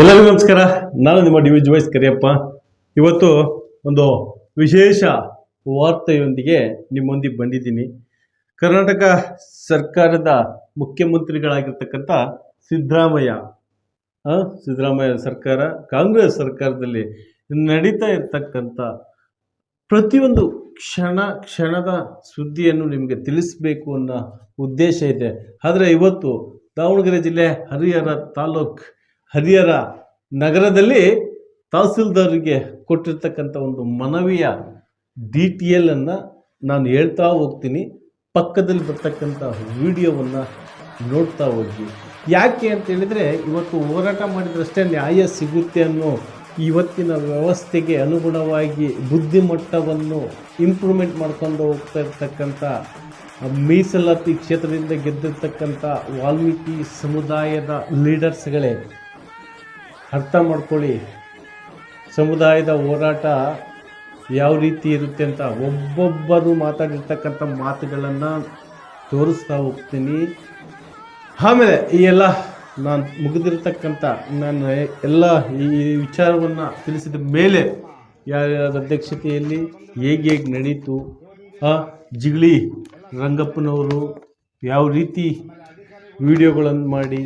ಎಲ್ಲರಿಗೂ ನಮಸ್ಕಾರ. ನಾನು ನಿಮ್ಮ ಡಿ ವಿ ಜೋಯ್ಸ್ ಕರಿಯಪ್ಪ. ಇವತ್ತು ಒಂದು ವಿಶೇಷ ವಾರ್ತೆಯೊಂದಿಗೆ ನಿಮ್ಮೊಂದಿಗೆ ಬಂದಿದ್ದೀನಿ. ಕರ್ನಾಟಕ ಸರ್ಕಾರದ ಮುಖ್ಯಮಂತ್ರಿಗಳಾಗಿರ್ತಕ್ಕಂಥ ಸಿದ್ದರಾಮಯ್ಯ ಸಿದ್ದರಾಮಯ್ಯ ಸರ್ಕಾರ, ಕಾಂಗ್ರೆಸ್ ಸರ್ಕಾರದಲ್ಲಿ ನಡೀತಾ ಇರ್ತಕ್ಕಂಥ ಪ್ರತಿಯೊಂದು ಕ್ಷಣ ಕ್ಷಣದ ಸುದ್ದಿಯನ್ನು ನಿಮಗೆ ತಿಳಿಸಬೇಕು ಅನ್ನೋ ಉದ್ದೇಶ ಇದೆ. ಆದರೆ ಇವತ್ತು ದಾವಣಗೆರೆ ಜಿಲ್ಲೆ ಹರಿಹರ ತಾಲೂಕ್ ಹರಿಹರ ನಗರದಲ್ಲಿ ತಹಸೀಲ್ದಾರ್ಗೆ ಕೊಟ್ಟಿರ್ತಕ್ಕಂಥ ಒಂದು ಮನವಿಯ ಡಿ ಟಿ ನಾನು ಹೇಳ್ತಾ ಹೋಗ್ತೀನಿ. ಪಕ್ಕದಲ್ಲಿ ಬರ್ತಕ್ಕಂಥ ವಿಡಿಯೋವನ್ನು ನೋಡ್ತಾ ಹೋಗಿ. ಯಾಕೆ ಅಂತ ಹೇಳಿದರೆ, ಇವತ್ತು ಹೋರಾಟ ಮಾಡಿದ್ರಷ್ಟೇ ನ್ಯಾಯ ಸಿಗುತ್ತೆ ಅನ್ನೋ ಇವತ್ತಿನ ವ್ಯವಸ್ಥೆಗೆ ಅನುಗುಣವಾಗಿ ಬುದ್ಧಿಮಟ್ಟವನ್ನು ಇಂಪ್ರೂವ್ಮೆಂಟ್ ಮಾಡ್ಕೊಂಡು ಹೋಗ್ತಾ ಇರ್ತಕ್ಕಂಥ ಮೀಸಲಾತಿ ಕ್ಷೇತ್ರದಿಂದ ಗೆದ್ದಿರ್ತಕ್ಕಂಥ ವಾಲ್ಮೀಕಿ ಸಮುದಾಯದ ಲೀಡರ್ಸ್ಗಳೇ ಅರ್ಥ ಮಾಡ್ಕೊಳ್ಳಿ. ಸಮುದಾಯದ ಹೋರಾಟ ಯಾವ ರೀತಿ ಇರುತ್ತೆ ಅಂತ ಒಬ್ಬೊಬ್ಬರು ಮಾತಾಡಿರ್ತಕ್ಕಂಥ ಮಾತುಗಳನ್ನು ತೋರಿಸ್ತಾ ಹೋಗ್ತೀನಿ. ಆಮೇಲೆ ಈ ಎಲ್ಲ ನಾನು ಮುಗಿದಿರ್ತಕ್ಕಂಥ ನಾನು ಎಲ್ಲ ಈ ವಿಚಾರವನ್ನು ತಿಳಿಸಿದ ಮೇಲೆ ಯಾರ್ಯಾರ ಅಧ್ಯಕ್ಷತೆಯಲ್ಲಿ ಹೇಗೆ ಹೇಗೆ ನಡೀತು ಜಿಗಳಿ ರಂಗಪ್ಪನವರು ಯಾವ ರೀತಿ ವಿಡಿಯೋಗಳನ್ನು ಮಾಡಿ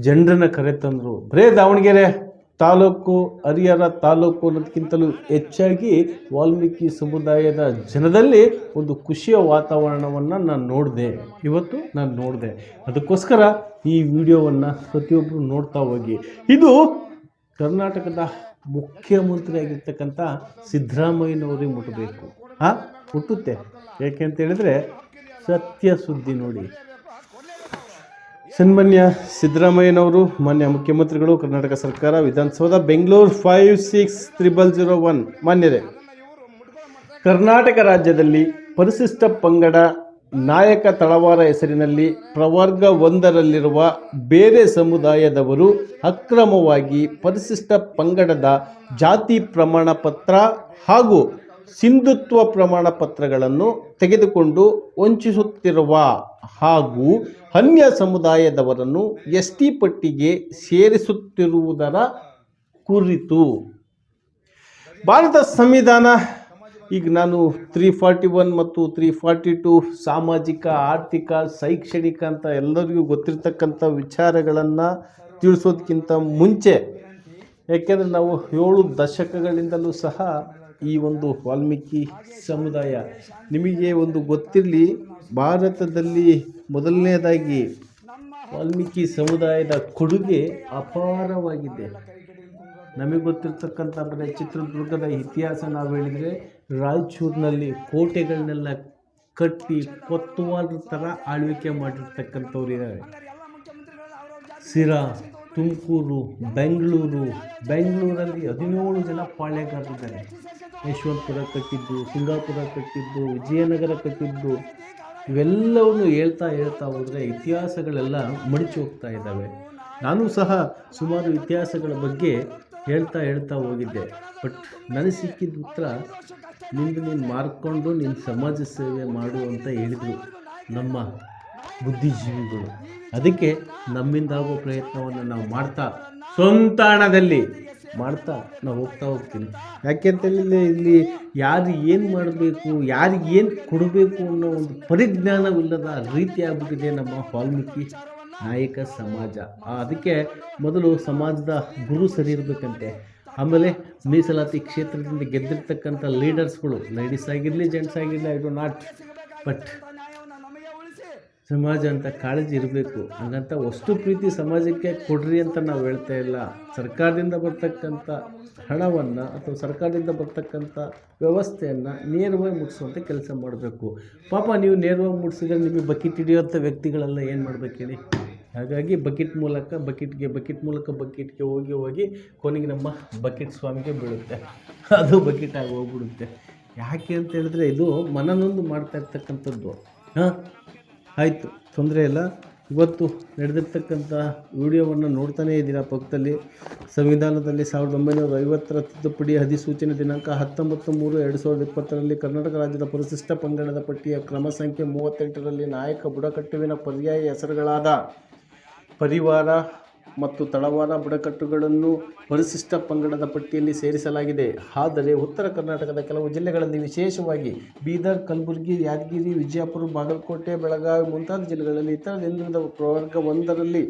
ಜನರನ್ನ ಕರೆತಂದರು. ಬರೇ ದಾವಣಗೆರೆ ತಾಲೂಕು ಹರಿಹರ ತಾಲೂಕು ಅನ್ನೋದಕ್ಕಿಂತಲೂ ಹೆಚ್ಚಾಗಿ ವಾಲ್ಮೀಕಿ ಸಮುದಾಯದ ಜನದಲ್ಲಿ ಒಂದು ಖುಷಿಯ ವಾತಾವರಣವನ್ನು ನಾನು ನೋಡಿದೆ. ಇವತ್ತು ನಾನು ನೋಡಿದೆ. ಅದಕ್ಕೋಸ್ಕರ ಈ ವಿಡಿಯೋವನ್ನು ಪ್ರತಿಯೊಬ್ಬರು ನೋಡ್ತಾ ಹೋಗಿ. ಇದು ಕರ್ನಾಟಕದ ಮುಖ್ಯಮಂತ್ರಿ ಆಗಿರ್ತಕ್ಕಂಥ ಸಿದ್ದರಾಮಯ್ಯನವರಿಗೆ ಮುಟ್ಟಬೇಕು ಹಾಂ ಮುಟ್ಟುತ್ತೆ. ಯಾಕೆ ಅಂತ ಹೇಳಿದ್ರೆ ಸತ್ಯ ಸುದ್ದಿ ನೋಡಿ. ಸನ್ಮಾನ್ಯ ಸಿದ್ದರಾಮಯ್ಯನವರು, ಮಾನ್ಯ ಮುಖ್ಯಮಂತ್ರಿಗಳು, ಕರ್ನಾಟಕ ಸರ್ಕಾರ, Vidhana Soudha, Bengaluru five six triple zero one ಮಾನ್ಯರೇ. Karnataka ರಾಜ್ಯದಲ್ಲಿ ಪರಿಶಿಷ್ಟ ಪಂಗಡ ನಾಯಕ ತಳವಾರ ಹೆಸರಿನಲ್ಲಿ ಪ್ರವರ್ಗ ಒಂದರಲ್ಲಿರುವ ಬೇರೆ ಸಮುದಾಯದವರು ಅಕ್ರಮವಾಗಿ ಪರಿಶಿಷ್ಟ ಪಂಗಡದ ಜಾತಿ ಪ್ರಮಾಣ ಪತ್ರ ಹಾಗೂ ಸಿಂಧುತ್ವ ಪ್ರಮಾಣ ಪತ್ರಗಳನ್ನು ತೆಗೆದುಕೊಂಡು ವಂಚಿಸುತ್ತಿರುವ ಹಾಗೂ ಅನ್ಯ ಸಮುದಾಯದವರನ್ನು ಎಸ್ ಟಿ ಪಟ್ಟಿಗೆ ಸೇರಿಸುತ್ತಿರುವುದರ ಕುರಿತು ಭಾರತ ಸಂವಿಧಾನ, ಈಗ ನಾನು ತ್ರೀ ಫಾರ್ಟಿ ಒನ್ ಮತ್ತು ತ್ರೀ ಫಾರ್ಟಿ ಟು ಸಾಮಾಜಿಕ, ಆರ್ಥಿಕ, ಶೈಕ್ಷಣಿಕ ಅಂತ ಎಲ್ಲರಿಗೂ ಗೊತ್ತಿರ್ತಕ್ಕಂಥ ವಿಚಾರಗಳನ್ನು ತಿಳಿಸೋದಕ್ಕಿಂತ ಮುಂಚೆ, ಯಾಕೆಂದರೆ ನಾವು ಏಳು ದಶಕಗಳಿಂದಲೂ ಸಹ ಈ ಒಂದು ವಾಲ್ಮೀಕಿ ಸಮುದಾಯ ನಿಮಗೆ ಒಂದು ಗೊತ್ತಿರಲಿ, ಭಾರತದಲ್ಲಿ ಮೊದಲನೇದಾಗಿ ವಾಲ್ಮೀಕಿ ಸಮುದಾಯದ ಕೊಡುಗೆ ಅಪಾರವಾಗಿದೆ. ನಮಗೆ ಗೊತ್ತಿರ್ತಕ್ಕಂಥ ಬರೀ ಚಿತ್ರದುರ್ಗದ ಇತಿಹಾಸ ನಾವು ಹೇಳಿದರೆ, ರಾಯಚೂರಿನಲ್ಲಿ ಕೋಟೆಗಳನ್ನೆಲ್ಲ ಕಟ್ಟಿ ಕೊತ್ತುವಾದ ಥರ ಆಳ್ವಿಕೆ ಮಾಡಿರ್ತಕ್ಕಂಥವ್ರು ಇದ್ದಾರೆ. ಸಿರಾ ತುಮಕೂರು, ಬೆಂಗಳೂರು, ಬೆಂಗಳೂರಲ್ಲಿ ಹದಿನೇಳು ಜನ ಪಾಳ್ಯಗಾರರಿದ್ದಾರೆ ಯಶವಂತಪುರ ಕಟ್ಟಿದ್ದು, ಸಿಂಗಾಪುರ ಕಟ್ಟಿದ್ದು, ವಿಜಯನಗರ ಕಟ್ಟಿದ್ದು, ಇವೆಲ್ಲವನ್ನು ಹೇಳ್ತಾ ಹೇಳ್ತಾ ಹೋದರೆ ಇತಿಹಾಸಗಳೆಲ್ಲ ಮಡಿಚಿ ಹೋಗ್ತಾ ಇದ್ದಾವೆ. ನಾನು ಸಹ ಸುಮಾರು ಇತಿಹಾಸಗಳ ಬಗ್ಗೆ ಹೇಳ್ತಾ ಹೇಳ್ತಾ ಹೋಗಿದ್ದೆ. ಬಟ್ ನನಗೆ ಸಿಕ್ಕಿದ ಉತ್ತರ, ನಿಂದು ನೀನು ಮಾರ್ಕೊಂಡು ನಿನ್ನ ಸಮಾಜ ಸೇವೆ ಮಾಡು ಅಂತ ಹೇಳಿದರು ನಮ್ಮ ಬುದ್ಧಿಜೀವಿಗಳು. ಅದಕ್ಕೆ ನಮ್ಮಿಂದಾಗೋ ಪ್ರಯತ್ನವನ್ನು ನಾವು ಮಾಡ್ತಾ, ಸ್ವಂತ ಹಣದಲ್ಲಿ ಮಾಡ್ತಾ ನಾವು ಹೋಗ್ತಾ ಹೋಗ್ತೀನಿ ಯಾಕೆಂತೇಳಿದ್ರೆ ಇಲ್ಲಿ ಯಾರು ಏನು ಮಾಡಬೇಕು, ಯಾರಿಗೆ ಏನು ಕೊಡಬೇಕು ಅನ್ನೋ ಒಂದು ಪರಿಜ್ಞಾನವಿಲ್ಲದ ರೀತಿ ಆಗ್ಬಿಟ್ಟಿದೆ ನಮ್ಮ ವಾಲ್ಮೀಕಿ ನಾಯಕ ಸಮಾಜ. ಅದಕ್ಕೆ ಮೊದಲು ಸಮಾಜದ ಗುರು ಸರಿ ಇರಬೇಕಂತೆ. ಆಮೇಲೆ ಮೀಸಲಾತಿ ಕ್ಷೇತ್ರದಿಂದ ಗೆದ್ದಿರ್ತಕ್ಕಂಥ ಲೀಡರ್ಸ್ಗಳು ಲೇಡೀಸ್ ಆಗಿರಲಿ ಜೆಂಟ್ಸ್ ಆಗಿರಲಿ ಐ ಡೋ ನಾಟ್ ಬಟ್ ಸಮಾಜ ಅಂತ ಕಾಳಜಿ ಇರಬೇಕು. ಹಂಗಂತ ವಸ್ತು ಪ್ರೀತಿ ಸಮಾಜಕ್ಕೆ ಕೊಡ್ರಿ ಅಂತ ನಾವು ಹೇಳ್ತಾ ಇಲ್ಲ. ಸರ್ಕಾರದಿಂದ ಬರ್ತಕ್ಕಂಥ ಹಣವನ್ನು ಅಥವಾ ಸರ್ಕಾರದಿಂದ ಬರ್ತಕ್ಕಂಥ ವ್ಯವಸ್ಥೆಯನ್ನು ನೇರವಾಗಿ ಮುಟ್ಸುವಂಥ ಕೆಲಸ ಮಾಡಬೇಕು. ಪಾಪ ನೀವು ನೇರವಾಗಿ ಮುಟ್ಸಿದ್ರೆ ನಿಮಗೆ ಬಕೆಟ್ ಹಿಡಿಯುವಂಥ ವ್ಯಕ್ತಿಗಳೆಲ್ಲ ಏನು ಮಾಡ್ಬೇಕು ಹೇಳಿ ಹಾಗಾಗಿ ಬಕೆಟ್ ಮೂಲಕ ಬಕೆಟ್ಗೆ, ಬಕೆಟ್ ಮೂಲಕ ಬಕೆಟ್ಗೆ ಹೋಗಿ ಹೋಗಿ ಕೊನೆಗೆ ನಮ್ಮ ಬಕೆಟ್ ಸ್ವಾಮಿಗೆ ಬೀಳುತ್ತೆ. ಅದು ಬಕೆಟ್ ಆಗಿ ಹೋಗ್ಬಿಡುತ್ತೆ. ಯಾಕೆ ಅಂತ ಹೇಳಿದ್ರೆ ಇದು ಮನನೊಂದು ಮಾಡ್ತಾ ಇರ್ತಕ್ಕಂಥದ್ದು. ಹಾಂ? ಆಯಿತು, ತೊಂದರೆ ಇಲ್ಲ. ಇವತ್ತು ನಡೆದಿರ್ತಕ್ಕಂಥ ವಿಡಿಯೋವನ್ನು ನೋಡ್ತಾನೇ ಇದ್ದೀರಾ ಪಕ್ಕದಲ್ಲಿ. ಸಂವಿಧಾನದಲ್ಲಿ ಸಾವಿರದ ಒಂಬೈನೂರ ಐವತ್ತರ ತಿದ್ದುಪಡಿ ಅಧಿಸೂಚನೆ ದಿನಾಂಕ ಹತ್ತೊಂಬತ್ತು ಮೂರು ಎರಡು ಸಾವಿರದ ಇಪ್ಪತ್ತರಲ್ಲಿ ಕರ್ನಾಟಕ ರಾಜ್ಯದ ಪರಿಶಿಷ್ಟ ಪಂಗಡದ ಪಟ್ಟಿಯ ಕ್ರಮ ಸಂಖ್ಯೆ ಮೂವತ್ತೆಂಟರಲ್ಲಿ ನಾಯಕ ಬುಡಕಟ್ಟುವಿನ ಪರ್ಯಾಯ ಹೆಸರುಗಳಾದ ಪರಿವಾರ ಮತ್ತು ತಳವಾರ ಬುಡಕಟ್ಟುಗಳನ್ನು ಪರಿಶಿಷ್ಟ ಪಂಗಡದ ಪಟ್ಟಿಯಲ್ಲಿ ಸೇರಿಸಲಾಗಿದೆ. ಆದರೆ ಉತ್ತರ ಕರ್ನಾಟಕದ ಕೆಲವು ಜಿಲ್ಲೆಗಳಲ್ಲಿ ವಿಶೇಷವಾಗಿ ಬೀದರ್, ಕಲಬುರಗಿ, ಯಾದಗಿರಿ, ವಿಜಯಪುರ, ಬಾಗಲಕೋಟೆ, ಬೆಳಗಾವಿ ಮುಂತಾದ ಜಿಲ್ಲೆಗಳಲ್ಲಿ ಇತರ ಹಿಂದುಳಿದ ಪ್ರವರ್ಗ ಒಂದರಲ್ಲಿ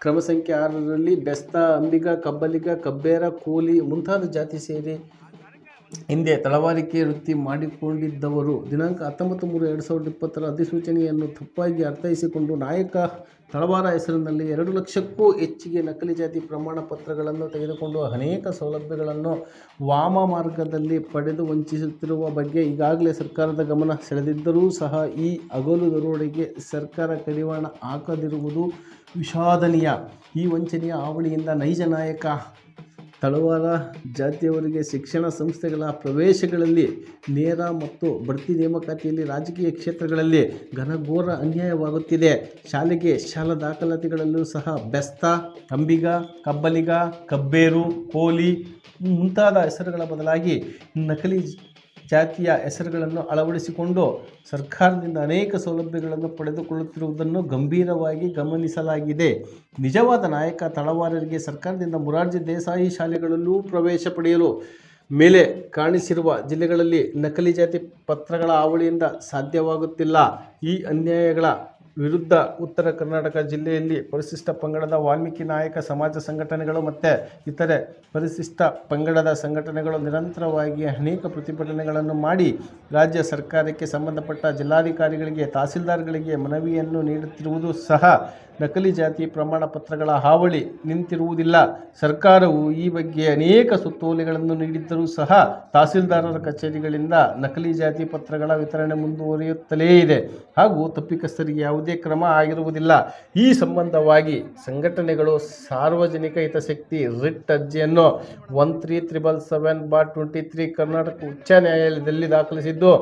ಕ್ರಮ ಸಂಖ್ಯೆ ಆರರಲ್ಲಿ ಬೆಸ್ತ, ಅಂಬಿಗ, ಕಬ್ಬಲಿಗ, ಕಬ್ಬೇರ, ಕೂಲಿ ಮುಂತಾದ ಜಾತಿ ಸೇರಿ ಹಿಂದೆ ತಳವಾರಿಕೆ ವೃತ್ತಿ ಮಾಡಿಕೊಂಡಿದ್ದವರು ದಿನಾಂಕ ಹತ್ತೊಂಬತ್ತು ಮೂರು ಎರಡು ಸಾವಿರದ ಇಪ್ಪತ್ತರ ಅಧಿಸೂಚನೆಯನ್ನು ತಪ್ಪಾಗಿ ಅರ್ಥೈಸಿಕೊಂಡು ನಾಯಕ ತಳವಾರ ಹೆಸರಿನಲ್ಲಿ ಎರಡು ಲಕ್ಷಕ್ಕೂ ಹೆಚ್ಚಿಗೆ ನಕಲಿ ಜಾತಿ ಪ್ರಮಾಣ ಪತ್ರಗಳನ್ನು ತೆಗೆದುಕೊಂಡು ಅನೇಕ ಸೌಲಭ್ಯಗಳನ್ನು ವಾಮ ಮಾರ್ಗದಲ್ಲಿ ಪಡೆದು ವಂಚಿಸುತ್ತಿರುವ ಬಗ್ಗೆ ಈಗಾಗಲೇ ಸರ್ಕಾರದ ಗಮನ ಸೆಳೆದಿದ್ದರೂ ಸಹ ಈ ಹಗಲು ದರೋಡೆಗೆ ಸರ್ಕಾರ ಕಡಿವಾಣ ಹಾಕದಿರುವುದು ವಿಷಾದನೀಯ. ಈ ವಂಚನೆಯ ಹಾವಳಿಯಿಂದ ನೈಜ ನಾಯಕ ತಳವಾರ ಜಾತಿಯವರಿಗೆ ಶಿಕ್ಷಣ ಸಂಸ್ಥೆಗಳ ಪ್ರವೇಶಗಳಲ್ಲಿ ನೇರ ಮತ್ತು ಬಡ್ತಿ ನೇಮಕಾತಿಯಲ್ಲಿ ರಾಜಕೀಯ ಕ್ಷೇತ್ರಗಳಲ್ಲಿ ಘನಘೋರ ಅನ್ಯಾಯವಾಗುತ್ತಿದೆ. ಶಾಲೆಗೆ ಶಾಲಾ ದಾಖಲಾತಿಗಳಲ್ಲೂ ಸಹ ಬೆಸ್ತ ಅಂಬಿಗ ಕಬ್ಬಲಿಗ, ಕಬ್ಬೇರು, ಕೋಲಿ ಮುಂತಾದ ಹೆಸರುಗಳ ಬದಲಾಗಿ ನಕಲಿ ಜಾತಿಯ ಹೆಸರುಗಳನ್ನು ಅಳವಡಿಸಿಕೊಂಡು ಸರ್ಕಾರದಿಂದ ಅನೇಕ ಸೌಲಭ್ಯಗಳನ್ನು ಪಡೆದುಕೊಳ್ಳುತ್ತಿರುವುದನ್ನು ಗಂಭೀರವಾಗಿ ಗಮನಿಸಲಾಗಿದೆ. ನಿಜವಾದ ನಾಯಕ ತಳವಾರರಿಗೆ ಸರ್ಕಾರದಿಂದ ಮುರಾರ್ಜಿ ದೇಸಾಯಿ ಶಾಲೆಗಳಲ್ಲೂ ಪ್ರವೇಶ ಪಡೆಯಲು ಮೇಲೆ ಕಾಣಿಸಿರುವ ಜಿಲ್ಲೆಗಳಲ್ಲಿ ನಕಲಿ ಜಾತಿ ಪತ್ರಗಳ ಹಾವಳಿಯಿಂದ ಸಾಧ್ಯವಾಗುತ್ತಿಲ್ಲ. ಈ ಅನ್ಯಾಯಗಳ ವಿರುದ್ಧ ಉತ್ತರ ಕರ್ನಾಟಕ ಜಿಲ್ಲೆಯಲ್ಲಿ ಪರಿಶಿಷ್ಟ ಪಂಗಡದ ವಾಲ್ಮೀಕಿ ನಾಯಕ ಸಮಾಜ ಸಂಘಟನೆಗಳು ಮತ್ತು ಇತರೆ ಪರಿಶಿಷ್ಟ ಪಂಗಡದ ಸಂಘಟನೆಗಳು ನಿರಂತರವಾಗಿ ಅನೇಕ ಪ್ರತಿಭಟನೆಗಳನ್ನು ಮಾಡಿ ರಾಜ್ಯ ಸರ್ಕಾರಕ್ಕೆ ಸಂಬಂಧಪಟ್ಟ ಜಿಲ್ಲಾಧಿಕಾರಿಗಳಿಗೆ, ತಹಸೀಲ್ದಾರ್ಗಳಿಗೆ ಮನವಿಯನ್ನು ನೀಡುತ್ತಿರುವುದು ಸಹ ನಕಲಿ ಜಾತಿ ಪ್ರಮಾಣ ಪತ್ರಗಳ ಹಾವಳಿ ನಿಂತಿರುವುದಿಲ್ಲ. ಸರ್ಕಾರವು ಈ ಬಗ್ಗೆ ಅನೇಕ ಸುತ್ತೋಲೆಗಳನ್ನು ನೀಡಿದ್ದರೂ ಸಹ ತಹಸೀಲ್ದಾರರ ಕಚೇರಿಗಳಿಂದ ನಕಲಿ ಜಾತಿ ಪತ್ರಗಳ ವಿತರಣೆ ಮುಂದುವರಿಯುತ್ತಲೇ ಇದೆ. ಹಾಗೂ ತಪ್ಪಿತಸ್ಥರಿಗೆ ಯಾವುದೇ ಕ್ರಮ ಆಗಿರುವುದಿಲ್ಲ. ಈ ಸಂಬಂಧವಾಗಿ ಸಂಘಟನೆಗಳು ಸಾರ್ವಜನಿಕ ಹಿತಾಸಕ್ತಿ ರಿಟ್ ಅರ್ಜಿಯನ್ನು one three triple seven bar twenty three Karnataka ಉಚ್ಚ ನ್ಯಾಯಾಲಯದಲ್ಲಿ ದಾಖಲಿಸಿದ್ದು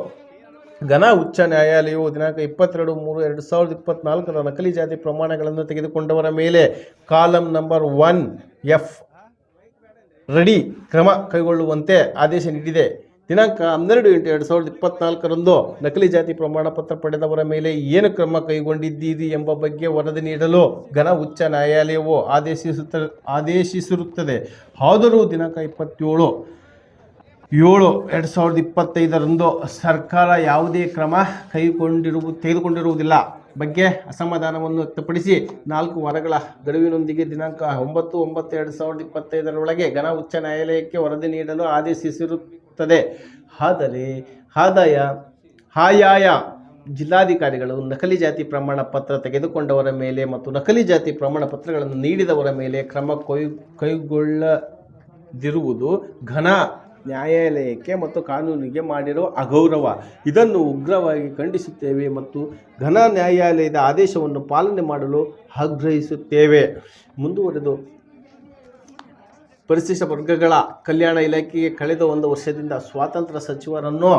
ಘನ ಉಚ್ಚ ನ್ಯಾಯಾಲಯವು ದಿನಾಂಕ ಇಪ್ಪತ್ತೆರಡು ಮೂರು ಎರಡು ಸಾವಿರದ ಇಪ್ಪತ್ನಾಲ್ಕರ ನಕಲಿ ಜಾತಿ ಪ್ರಮಾಣಗಳನ್ನು ತೆಗೆದುಕೊಂಡವರ ಮೇಲೆ ಕಾಲಂ ನಂಬರ್ ಒನ್ ಎಫ್ ರೆಡಿ ಕ್ರಮ ಕೈಗೊಳ್ಳುವಂತೆ ಆದೇಶ ನೀಡಿದೆ. ದಿನಾಂಕ ಹನ್ನೆರಡು ಎಂಟು ಎರಡು ಸಾವಿರದ ಇಪ್ಪತ್ನಾಲ್ಕರಂದು ನಕಲಿ ಜಾತಿ ಪ್ರಮಾಣ ಪತ್ರ ಪಡೆದವರ ಮೇಲೆ ಏನು ಕ್ರಮ ಕೈಗೊಂಡಿದ್ದೀರಿ ಎಂಬ ಬಗ್ಗೆ ವರದಿ ನೀಡಲು ಘನ ಉಚ್ಚ ನ್ಯಾಯಾಲಯವು ಆದೇಶಿಸುತ್ತ, ಆದೇಶಿಸಿರುತ್ತದೆ. ಆದರೂ ದಿನಾಂಕ ಇಪ್ಪತ್ತೇಳು ಏಳು ಎರಡು ಸಾವಿರದ ಇಪ್ಪತ್ತೈದರಂದು ಸರ್ಕಾರ ಯಾವುದೇ ಕ್ರಮ ಕೈಗೊಂಡಿರುವು, ತೆಗೆದುಕೊಂಡಿರುವುದಿಲ್ಲ. ಬಗ್ಗೆ ಅಸಮಾಧಾನವನ್ನು ವ್ಯಕ್ತಪಡಿಸಿ ನಾಲ್ಕು ವಾರಗಳ ಗಡುವಿನೊಂದಿಗೆ ದಿನಾಂಕ ಒಂಬತ್ತು ಒಂಬತ್ತು ಎರಡು ಸಾವಿರದ ಇಪ್ಪತ್ತೈದರೊಳಗೆ ಘನ ಉಚ್ಚ ನ್ಯಾಯಾಲಯಕ್ಕೆ ವರದಿ ನೀಡಲು ಆದೇಶಿಸಿರುತ್ತದೆ. ಆದರೆ ಆದಾಯ, ಆಯಾಯ ಜಿಲ್ಲಾಧಿಕಾರಿಗಳು ನಕಲಿ ಜಾತಿ ಪ್ರಮಾಣ ಪತ್ರ ತೆಗೆದುಕೊಂಡವರ ಮೇಲೆ ಮತ್ತು ನಕಲಿ ಜಾತಿ ಪ್ರಮಾಣ ಪತ್ರಗಳನ್ನು ನೀಡಿದವರ ಮೇಲೆ ಕ್ರಮ ಕೈ ಕೈಗೊಳ್ಳದಿರುವುದು ಘನ ನ್ಯಾಯಾಲಯಕ್ಕೆ ಮತ್ತು ಕಾನೂನಿಗೆ ಮಾಡಿರುವ ಅಗೌರವ. ಇದನ್ನು ಉಗ್ರವಾಗಿ ಖಂಡಿಸುತ್ತೇವೆ ಮತ್ತು ಘನ ನ್ಯಾಯಾಲಯದ ಆದೇಶವನ್ನು ಪಾಲನೆ ಮಾಡಲು ಆಗ್ರಹಿಸುತ್ತೇವೆ. ಮುಂದುವರೆದು, ಪರಿಶಿಷ್ಟ ವರ್ಗಗಳ ಕಲ್ಯಾಣ ಇಲಾಖೆಗೆ ಕಳೆದ ಒಂದು ವರ್ಷದಿಂದ ಸ್ವಾತಂತ್ರ್ಯ ಸಚಿವರನ್ನು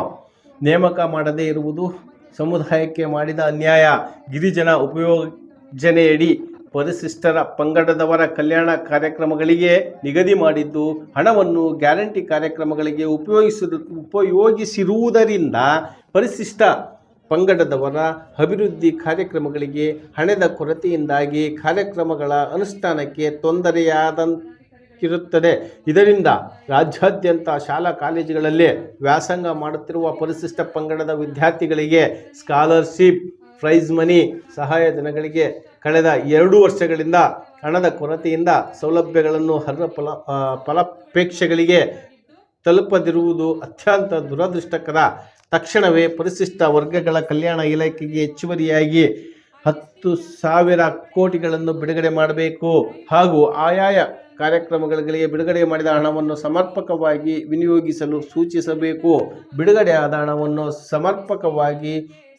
ನೇಮಕ ಮಾಡದೇ ಇರುವುದು ಸಮುದಾಯಕ್ಕೆ ಮಾಡಿದ ಅನ್ಯಾಯ. ಗಿರಿಜನ ಉಪಯೋಜನೆಯಡಿ ಪರಿಶಿಷ್ಟರ ಪಂಗಡದವರ ಕಲ್ಯಾಣ ಕಾರ್ಯಕ್ರಮಗಳಿಗೆ ನಿಗದಿ ಮಾಡಿದ್ದು, ಹಣವನ್ನು ಗ್ಯಾರಂಟಿ ಕಾರ್ಯಕ್ರಮಗಳಿಗೆ ಉಪಯೋಗಿಸಿರು, ಉಪಯೋಗಿಸಿರುವುದರಿಂದ ಪರಿಶಿಷ್ಟ ಪಂಗಡದವರ ಅಭಿವೃದ್ಧಿ ಕಾರ್ಯಕ್ರಮಗಳಿಗೆ ಹಣದ ಕೊರತೆಯಿಂದಾಗಿ ಕಾರ್ಯಕ್ರಮಗಳ ಅನುಷ್ಠಾನಕ್ಕೆ ತೊಂದರೆಯಾದಂತಿರುತ್ತದೆ. ಇದರಿಂದ ರಾಜ್ಯಾದ್ಯಂತ ಶಾಲಾ ಕಾಲೇಜುಗಳಲ್ಲಿ ವ್ಯಾಸಂಗ ಮಾಡುತ್ತಿರುವ ಪರಿಶಿಷ್ಟ ಪಂಗಡದ ವಿದ್ಯಾರ್ಥಿಗಳಿಗೆ ಸ್ಕಾಲರ್ಶಿಪ್ ಪ್ರೈಸ್ ಮನಿ ಸಹಾಯ ಜನಗಳಿಗೆ ಕಳೆದ ಎರಡು ವರ್ಷಗಳಿಂದ ಹಣದ ಕೊರತೆಯಿಂದ ಸೌಲಭ್ಯಗಳನ್ನು ಅರ್ಹ ಫಲ ಫಲಾಪೇಕ್ಷೆಗಳಿಗೆ ತಲುಪದಿರುವುದು ಅತ್ಯಂತ ದುರದೃಷ್ಟಕರ. ತಕ್ಷಣವೇ ಪರಿಶಿಷ್ಟ ವರ್ಗಗಳ ಕಲ್ಯಾಣ ಇಲಾಖೆಗೆ ಹೆಚ್ಚುವರಿಯಾಗಿ ಹತ್ತು ಸಾವಿರ ಕೋಟಿಗಳನ್ನು ಬಿಡುಗಡೆ ಮಾಡಬೇಕು ಹಾಗೂ ಆಯಾಯ ಕಾರ್ಯಕ್ರಮಗಳಿಗೆ ಬಿಡುಗಡೆ ಮಾಡಿದ ಹಣವನ್ನು ಸಮರ್ಪಕವಾಗಿ ವಿನಿಯೋಗಿಸಲು ಸೂಚಿಸಬೇಕು. ಬಿಡುಗಡೆ ಆದ ಹಣವನ್ನು ಸಮರ್ಪಕವಾಗಿ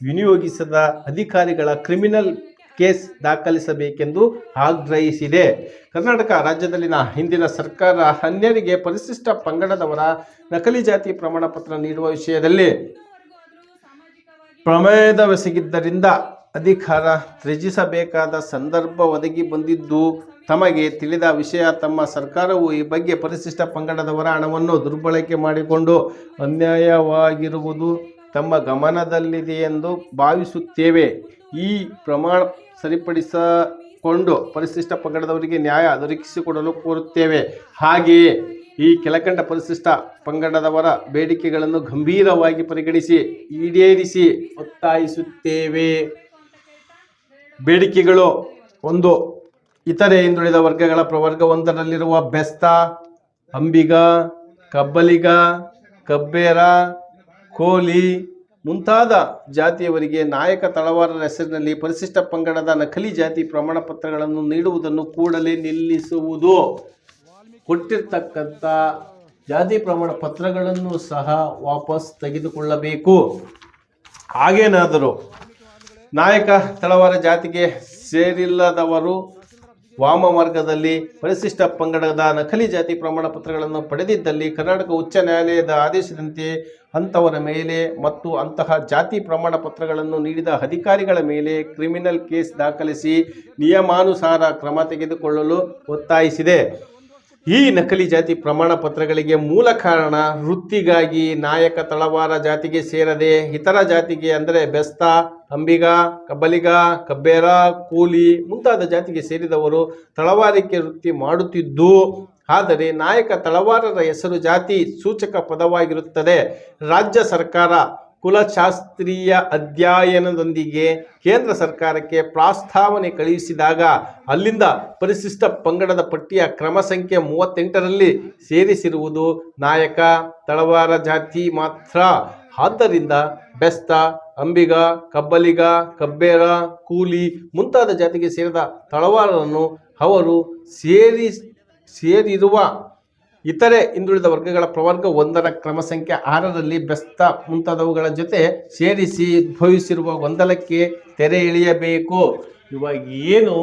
ವಿನಿಯೋಗಿಸದ ಅಧಿಕಾರಿಗಳ ಕ್ರಿಮಿನಲ್ ಕೇಸ್ ದಾಖಲಿಸಬೇಕೆಂದು ಆಗ್ರಹಿಸಿದೆ. ಕರ್ನಾಟಕ ರಾಜ್ಯದಲ್ಲಿನ ಹಿಂದಿನ ಸರ್ಕಾರ ಅನ್ಯರಿಗೆ ಪರಿಶಿಷ್ಟ ಪಂಗಡದವರ ನಕಲಿ ಜಾತಿ ಪ್ರಮಾಣ ಪತ್ರ ನೀಡುವ ವಿಷಯದಲ್ಲಿ ಪ್ರಮೇದವೆಸಗಿದ್ದರಿಂದ ಅಧಿಕಾರ ತ್ಯಜಿಸಬೇಕಾದ ಸಂದರ್ಭ ಒದಗಿ ಬಂದಿದ್ದು ತಮಗೆ ತಿಳಿದ ವಿಷಯ, ತಮ್ಮ ಸರ್ಕಾರವು ಈ ಬಗ್ಗೆ ಪರಿಶಿಷ್ಟ ಪಂಗಡದವರ ಹಣವನ್ನು ದುರ್ಬಳಕೆ ಮಾಡಿಕೊಂಡು ಅನ್ಯಾಯವಾಗಿರುವುದು ತಮ್ಮ ಗಮನದಲ್ಲಿದೆ ಎಂದು ಭಾವಿಸುತ್ತೇವೆ. ಈ ಪ್ರಮಾಣ ಸರಿಪಡಿಸಿಕೊಂಡು ಪರಿಶಿಷ್ಟ ಪಂಗಡದವರಿಗೆ ನ್ಯಾಯ ದೊರಕಿಸಿಕೊಡಲು ಕೋರುತ್ತೇವೆ. ಹಾಗೆಯೇ ಈ ಕೆಳಕಂಡ ಪರಿಶಿಷ್ಟ ಪಂಗಡದವರ ಬೇಡಿಕೆಗಳನ್ನು ಗಂಭೀರವಾಗಿ ಪರಿಗಣಿಸಿ, ಈಡೇರಿಸಿ ಒತ್ತಾಯಿಸುತ್ತೇವೆ. ಬೇಡಿಕೆಗಳು ಒಂದು, ಇತರೆ ಹಿಂದುಳಿದ ವರ್ಗಗಳ ಪ್ರವರ್ಗ ಒಂದರಲ್ಲಿರುವ ಬೆಸ್ತ, ಅಂಬಿಗ, ಕಬ್ಬಲಿಗ, ಕಬ್ಬೇರ ಕೋಲಿ ಮುಂತಾದ ಜಾತಿಯವರಿಗೆ ನಾಯಕ ತಳವಾರರ ಹೆಸರಿನಲ್ಲಿ ಪರಿಶಿಷ್ಟ ಪಂಗಡದ ನಕಲಿ ಜಾತಿ ಪ್ರಮಾಣ ಪತ್ರಗಳನ್ನು ನೀಡುವುದನ್ನು ಕೂಡಲೇ ನಿಲ್ಲಿಸುವುದು. ಕೊಟ್ಟಿರ್ತಕ್ಕಂಥ ಜಾತಿ ಪ್ರಮಾಣ ಪತ್ರಗಳನ್ನು ಸಹ ವಾಪಸ್ ತೆಗೆದುಕೊಳ್ಳಬೇಕು. ಹಾಗೇನಾದರೂ ನಾಯಕ ತಳವಾರ ಜಾತಿಗೆ ಸೇರಿಲ್ಲದವರು ವಾಮ ಮಾರ್ಗದಲ್ಲಿ ಪರಿಶಿಷ್ಟ ಪಂಗಡದ ನಕಲಿ ಜಾತಿ ಪ್ರಮಾಣ ಪತ್ರಗಳನ್ನು ಪಡೆದಿದ್ದಲ್ಲಿ ಕರ್ನಾಟಕ ಉಚ್ಚ ನ್ಯಾಯಾಲಯದ ಆದೇಶದಂತೆ ಅಂಥವರ ಮೇಲೆ ಮತ್ತು ಅಂತಹ ಜಾತಿ ಪ್ರಮಾಣ ಪತ್ರಗಳನ್ನು ನೀಡಿದ ಅಧಿಕಾರಿಗಳ ಮೇಲೆ ಕ್ರಿಮಿನಲ್ ಕೇಸ್ ದಾಖಲಿಸಿ ನಿಯಮಾನುಸಾರ ಕ್ರಮ ತೆಗೆದುಕೊಳ್ಳಲು ಒತ್ತಾಯಿಸಿದೆ. ಈ ನಕಲಿ ಜಾತಿ ಪ್ರಮಾಣ ಪತ್ರಗಳಿಗೆ ಮೂಲ ಕಾರಣ ವೃತ್ತಿಗಾಗಿ ನಾಯಕ ತಳವಾರ ಜಾತಿಗೆ ಸೇರದೆ ಇತರ ಜಾತಿಗೆ ಅಂದರೆ ಬೆಸ್ತ, ಅಂಬಿಗ, ಕಬ್ಬಲಿಗ, ಕಬ್ಬೇರ, ಕೂಲಿ ಮುಂತಾದ ಜಾತಿಗೆ ಸೇರಿದವರು ತಳವಾರಿಕೆ ವೃತ್ತಿ ಮಾಡುತ್ತಿದ್ದು, ಆದರೆ ನಾಯಕ ತಳವಾರರ ಹೆಸರು ಜಾತಿ ಸೂಚಕ ಪದವಾಗಿರುತ್ತದೆ. ರಾಜ್ಯ ಸರ್ಕಾರ ಕುಲಶಾಸ್ತ್ರೀಯ ಅಧ್ಯಯನದೊಂದಿಗೆ ಕೇಂದ್ರ ಸರ್ಕಾರಕ್ಕೆ ಪ್ರಸ್ತಾವನೆ ಕಳುಹಿಸಿದಾಗ ಅಲ್ಲಿಂದ ಪರಿಶಿಷ್ಟ ಪಂಗಡದ ಪಟ್ಟಿಯ ಕ್ರಮ ಸಂಖ್ಯೆ ಮೂವತ್ತೆಂಟರಲ್ಲಿ ಸೇರಿಸಿರುವುದು ನಾಯಕ ತಳವಾರ ಜಾತಿ ಮಾತ್ರ. ಆದ್ದರಿಂದ ಬೆಸ್ತ, ಅಂಬಿಗ, ಕಬ್ಬಲಿಗ, ಕಬ್ಬೇರ, ಕೂಲಿ ಮುಂತಾದ ಜಾತಿಗೆ ಸೇರಿದ ತಳವಾರರನ್ನು ಅವರು ಸೇರಿ, ಸೇರಿರುವ ಇತರೆ ಹಿಂದುಳಿದ ವರ್ಗಗಳ ಪ್ರವರ್ಗ ಒಂದರ ಕ್ರಮ ಸಂಖ್ಯೆ ಆರರಲ್ಲಿ ಬೆಸ್ತ ಮುಂತಾದವುಗಳ ಜೊತೆ ಸೇರಿಸಿ ಉದ್ಭವಿಸಿರುವ ಗೊಂದಲಕ್ಕೆ ತೆರೆ ಇಳಿಯಬೇಕು ಇವಾಗ ಏನು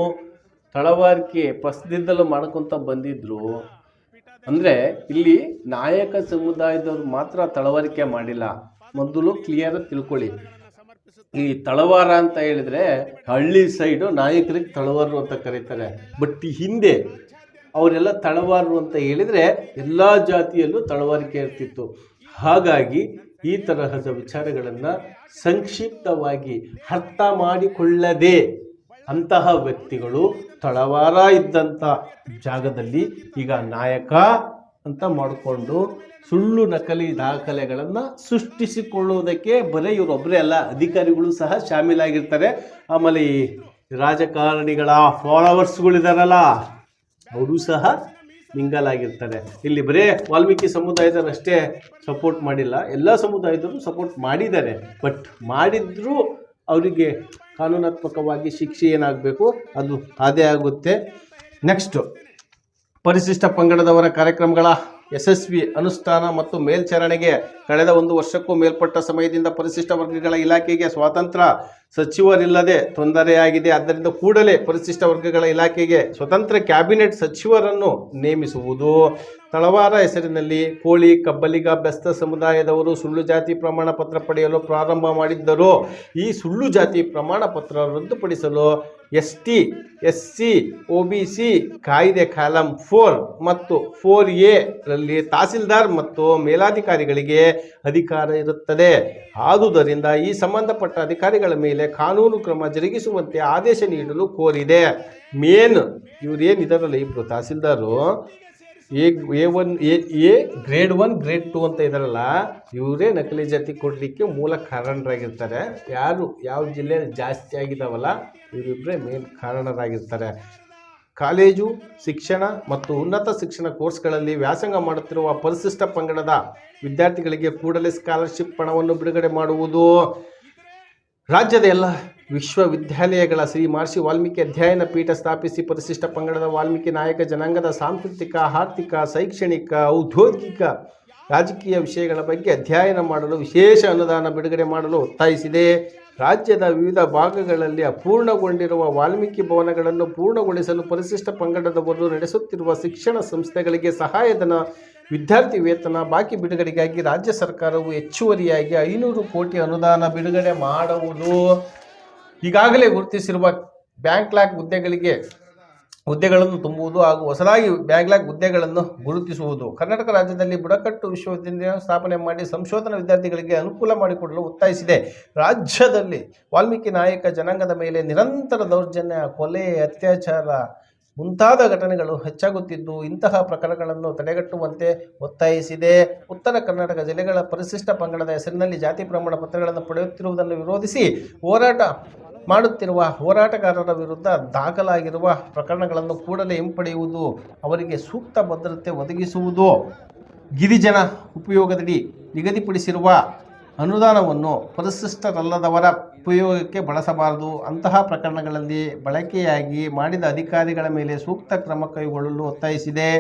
ತಳವಾರಿಕೆ ಫಸ್ಟ್ದಿಂದಲೂ ಮಾಡ್ಕೊತ ಬಂದಿದ್ರು. ಅಂದರೆ ಇಲ್ಲಿ ನಾಯಕ ಸಮುದಾಯದವರು ಮಾತ್ರ ತಳವಾರಿಕೆ ಮಾಡಿಲ್ಲ. ಮೊದಲು ಕ್ಲಿಯರ್ ತಿಳ್ಕೊಳ್ಳಿ. ಈ ತಳವಾರ ಅಂತ ಹೇಳಿದ್ರೆ ಹಳ್ಳಿ ಸೈಡು ನಾಯಕರಿಗೆ ತಳವಾರು ಅಂತ ಕರೀತಾರೆ. ಬಟ್ ಹಿಂದೆ ಅವರೆಲ್ಲ ತಳವಾರರು ಅಂತ ಹೇಳಿದರೆ ಎಲ್ಲ ಜಾತಿಯಲ್ಲೂ ತಳವಾರಿಕೆ ಇರ್ತಿತ್ತು. ಹಾಗಾಗಿ ಈ ತರಹದ ವಿಚಾರಗಳನ್ನು ಸಂಕ್ಷಿಪ್ತವಾಗಿ ಅರ್ಥ ಮಾಡಿಕೊಳ್ಳದೆ ಅಂತಹ ವ್ಯಕ್ತಿಗಳು ತಳವಾರ ಇದ್ದಂಥ ಜಾಗದಲ್ಲಿ ಈಗ ನಾಯಕ ಅಂತ ಮಾಡಿಕೊಂಡು ಸುಳ್ಳು ನಕಲಿ ದಾಖಲೆಗಳನ್ನು ಸೃಷ್ಟಿಸಿಕೊಳ್ಳುವುದಕ್ಕೆ ಬರೀ ಇವರೊಬ್ಬರೇ ಅಲ್ಲ, ಅಧಿಕಾರಿಗಳು ಸಹ ಶಾಮೀಲಾಗಿರ್ತಾರೆ. ಆಮೇಲೆ ಈ ರಾಜಕಾರಣಿಗಳ ಫಾಲೋವರ್ಸ್ಗಳಿದಾರಲ್ಲ ಅವರು ಸಹ ಮಿಂಗಲ್ ಆಗಿರ್ತಾರೆ ಇಲ್ಲಿ ಬರೇ ವಾಲ್ಮೀಕಿ ಸಮುದಾಯದವರಷ್ಟೇ ಸಪೋರ್ಟ್ ಮಾಡಿಲ್ಲ. ಎಲ್ಲ ಸಮುದಾಯದವರು ಸಪೋರ್ಟ್ ಮಾಡಿದ್ದಾರೆ. ಬಟ್ ಮಾಡಿದ್ರೂ ಅವರಿಗೆ ಕಾನೂನಾತ್ಮಕವಾಗಿ ಶಿಕ್ಷೆ ಏನಾಗಬೇಕು? ಅದು ಅದೇ ಆಗುತ್ತೆ. ನೆಕ್ಸ್ಟು ಪರಿಶಿಷ್ಟ ಪಂಗಡದವರ ಕಾರ್ಯಕ್ರಮಗಳ ಯಶಸ್ವಿ ಅನುಷ್ಠಾನ ಮತ್ತು ಮೇಲ್ಚಾರಣೆಗೆ ಕಳೆದ ಒಂದು ವರ್ಷಕ್ಕೂ ಮೇಲ್ಪಟ್ಟ ಸಮಯದಿಂದ ಪರಿಶಿಷ್ಟ ವರ್ಗಗಳ ಇಲಾಖೆಗೆ ಸ್ವಾತಂತ್ರ್ಯ ಸಚಿವರಿಲ್ಲದೆ ತೊಂದರೆಯಾಗಿದೆ. ಆದ್ದರಿಂದ ಕೂಡಲೇ ಪರಿಶಿಷ್ಟ ವರ್ಗಗಳ ಇಲಾಖೆಗೆ ಸ್ವತಂತ್ರ ಕ್ಯಾಬಿನೆಟ್ ಸಚಿವರನ್ನು ನೇಮಿಸುವುದು. ತಳವಾರ ಹೆಸರಿನಲ್ಲಿ ಕೋಳಿ, ಕಬ್ಬಲಿಗ, ಬೆಸ್ತ ಸಮುದಾಯದವರು ಸುಳ್ಳು ಜಾತಿ ಪ್ರಮಾಣ ಪತ್ರ ಪಡೆಯಲು ಪ್ರಾರಂಭ ಮಾಡಿದ್ದರು. ಈ ಸುಳ್ಳು ಜಾತಿ ಪ್ರಮಾಣ ಪತ್ರ ರದ್ದುಪಡಿಸಲು S T S C O B C ಕಾಯ್ದೆ ಕಾಲಂ ಫೋರ್ ಮತ್ತು ಫೋರ್ ರಲ್ಲಿ ತಹಸೀಲ್ದಾರ್ ಮತ್ತು ಮೇಲಾಧಿಕಾರಿಗಳಿಗೆ ಅಧಿಕಾರ ಇರುತ್ತದೆ. ಆದುದರಿಂದ ಈ ಸಂಬಂಧಪಟ್ಟ ಅಧಿಕಾರಿಗಳ ಮೇಲೆ ಕಾನೂನು ಕ್ರಮ ಜರುಗಿಸುವಂತೆ ಆದೇಶ ನೀಡಲು ಕೋರಿದೆ. ಮೇನ್ ಇವ್ರು ಏನಿದಾರಲ್ಲ ಇಬ್ಬರು tahsildar? A A one, A grade one, grade two ಅಂತ ಇದಾರಲ್ಲ, ಇವರೇ ನಕಲಿ ಜಾತಿ ಕೊಡಲಿಕ್ಕೆ ಮೂಲ ಕಾರಣರಾಗಿರ್ತಾರೆ. ಯಾರು, ಯಾವ ಜಿಲ್ಲೆ ಜಾಸ್ತಿ ಆಗಿದಾವಲ್ಲ ಇವರಿಬ್ಬರೇ ಮೇನ್ ಕಾರಣರಾಗಿರ್ತಾರೆ. ಕಾಲೇಜು, ಶಿಕ್ಷಣ ಮತ್ತು ಉನ್ನತ ಶಿಕ್ಷಣ ಕೋರ್ಸ್ಗಳಲ್ಲಿ ವ್ಯಾಸಂಗ ಮಾಡುತ್ತಿರುವ ಪರಿಶಿಷ್ಟ ಪಂಗಡದ ವಿದ್ಯಾರ್ಥಿಗಳಿಗೆ ಕೂಡಲೇ ಸ್ಕಾಲರ್ಶಿಪ್ ಹಣವನ್ನು ಬಿಡುಗಡೆ ಮಾಡುವುದು. ರಾಜ್ಯದ ಎಲ್ಲ ವಿಶ್ವವಿದ್ಯಾಲಯಗಳ ಶ್ರೀ ಮಹರ್ಷಿ ವಾಲ್ಮೀಕಿ ಅಧ್ಯಯನ ಪೀಠ ಸ್ಥಾಪಿಸಿ ಪರಿಶಿಷ್ಟ ಪಂಗಡದ ವಾಲ್ಮೀಕಿ ನಾಯಕ, ಜನಾಂಗದ ಸಾಂಸ್ಕೃತಿಕ, ಆರ್ಥಿಕ, ಶೈಕ್ಷಣಿಕ, ಔದ್ಯೋಗಿಕ, ರಾಜಕೀಯ ವಿಷಯಗಳ ಬಗ್ಗೆ ಅಧ್ಯಯನ ಮಾಡಲು, ವಿಶೇಷ ಅನುದಾನ ಬಿಡುಗಡೆ ಮಾಡಲು ಒತ್ತಾಯಿಸಿದೆ. ರಾಜ್ಯದ ವಿವಿಧ ಭಾಗಗಳಲ್ಲಿ ಅಪೂರ್ಣಗೊಂಡಿರುವ ವಾಲ್ಮೀಕಿ ಭವನಗಳನ್ನು ಪೂರ್ಣಗೊಳಿಸಲು ಪರಿಶಿಷ್ಟ ಪಂಗಡದವರು ನಡೆಸುತ್ತಿರುವ ಶಿಕ್ಷಣ ಸಂಸ್ಥೆಗಳಿಗೆ ಸಹಾಯಧನ ವಿದ್ಯಾರ್ಥಿ ವೇತನ, ಬಾಕಿ ಬಿಡುಗಡೆಗಾಗಿ ರಾಜ್ಯ ಸರ್ಕಾರವು ಹೆಚ್ಚುವರಿಯಾಗಿ ಐನೂರು ಕೋಟಿ ಅನುದಾನ ಬಿಡುಗಡೆ ಮಾಡುವುದು ಈಗಾಗಲೇ ಗುರುತಿಸಿರುವ ಬ್ಯಾಂಕ್ ಲಾಕ್ ಹುದ್ದೆಗಳಿಗೆ ಹುದ್ದೆಗಳನ್ನು ತುಂಬುವುದು ಹಾಗೂ ಹೊಸದಾಗಿ ಲ್ಯಾಕ್ ಹುದ್ದೆಗಳನ್ನು ಗುರುತಿಸುವುದು. ಕರ್ನಾಟಕ ರಾಜ್ಯದಲ್ಲಿ ಬುಡಕಟ್ಟು ವಿಶ್ವವಿದ್ಯಾಲಯ ಸ್ಥಾಪನೆ ಮಾಡಿ ಸಂಶೋಧನಾ ವಿದ್ಯಾರ್ಥಿಗಳಿಗೆ ಅನುಕೂಲ ಮಾಡಿಕೊಡಲು ಒತ್ತಾಯಿಸಿದೆ. ರಾಜ್ಯದಲ್ಲಿ ವಾಲ್ಮೀಕಿ ನಾಯಕ ಜನಾಂಗದ ಮೇಲೆ ನಿರಂತರ ದೌರ್ಜನ್ಯ, ಕೊಲೆ, ಅತ್ಯಾಚಾರ ಮುಂತಾದ ಘಟನೆಗಳು ಹೆಚ್ಚಾಗುತ್ತಿದ್ದು, ಇಂತಹ ಪ್ರಕರಣಗಳನ್ನು ತಡೆಗಟ್ಟುವಂತೆ ಒತ್ತಾಯಿಸಿದೆ. ಉತ್ತರ ಕರ್ನಾಟಕ ಜಿಲ್ಲೆಗಳ ಪರಿಶಿಷ್ಟ ಪಂಗಡದ ಹೆಸರಿನಲ್ಲಿ ಜಾತಿ ಪ್ರಮಾಣ ಪತ್ರಗಳನ್ನು ಪಡೆಯುತ್ತಿರುವುದನ್ನು ವಿರೋಧಿಸಿ ಹೋರಾಟ ಮಾಡುತ್ತಿರುವ ಹೋರಾಟಗಾರರ ವಿರುದ್ಧ ದಾಖಲಾಗಿರುವ ಪ್ರಕರಣಗಳನ್ನು ಕೂಡಲೇ ಹಿಂಪಡೆಯುವುದು, ಅವರಿಗೆ ಸೂಕ್ತ ಭದ್ರತೆ ಒದಗಿಸುವುದು. ಗಿರಿಜನ ಉಪಯೋಗದಡಿ ನಿಗದಿಪಡಿಸಿರುವ ಅನುದಾನವನ್ನು ಪರಿಶಿಷ್ಟರಲ್ಲದವರ ಉಪಯೋಗಕ್ಕೆ ಬಳಸಬಾರದು. ಅಂತಹ ಪ್ರಕರಣಗಳಲ್ಲಿ ಬಳಕೆಯಾಗಿ ಮಾಡಿದ ಅಧಿಕಾರಿಗಳ ಮೇಲೆ ಸೂಕ್ತ ಕ್ರಮ ಕೈಗೊಳ್ಳಲು ಒತ್ತಾಯಿಸಿದೆ.